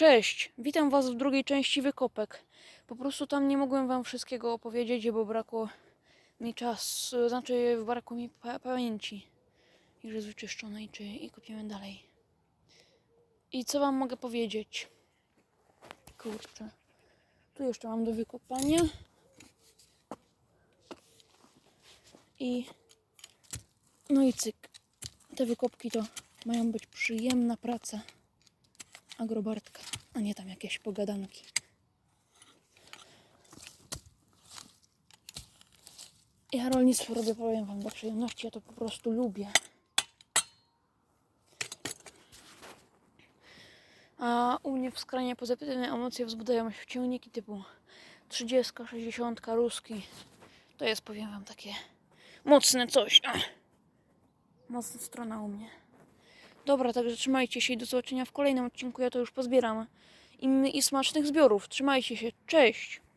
Cześć, witam Was w drugiej części wykopek. Po prostu tam nie mogłem Wam wszystkiego opowiedzieć, bo brakło mi czasu, znaczy brakło mi pa- pamięci. Już jest wyczyszczone i, czy, i kopiemy dalej. I co Wam mogę powiedzieć? Kurczę. Tu jeszcze mam do wykopania. I no i cyk. Te wykopki to mają być przyjemna praca agrobartka, a nie tam jakieś pogadanki. Ja rolnictwo robię, powiem wam, dla przyjemności, ja to po prostu lubię. A u mnie w skrajnie pozytywne emocje wzbudzają się ciągniki typu 30, 60, ruski. To jest, powiem wam, takie mocne coś. Ach. Mocna strona u mnie. Dobra, także trzymajcie się i do zobaczenia w kolejnym odcinku. Ja to już pozbieram. I, I smacznych zbiorów. Trzymajcie się. Cześć!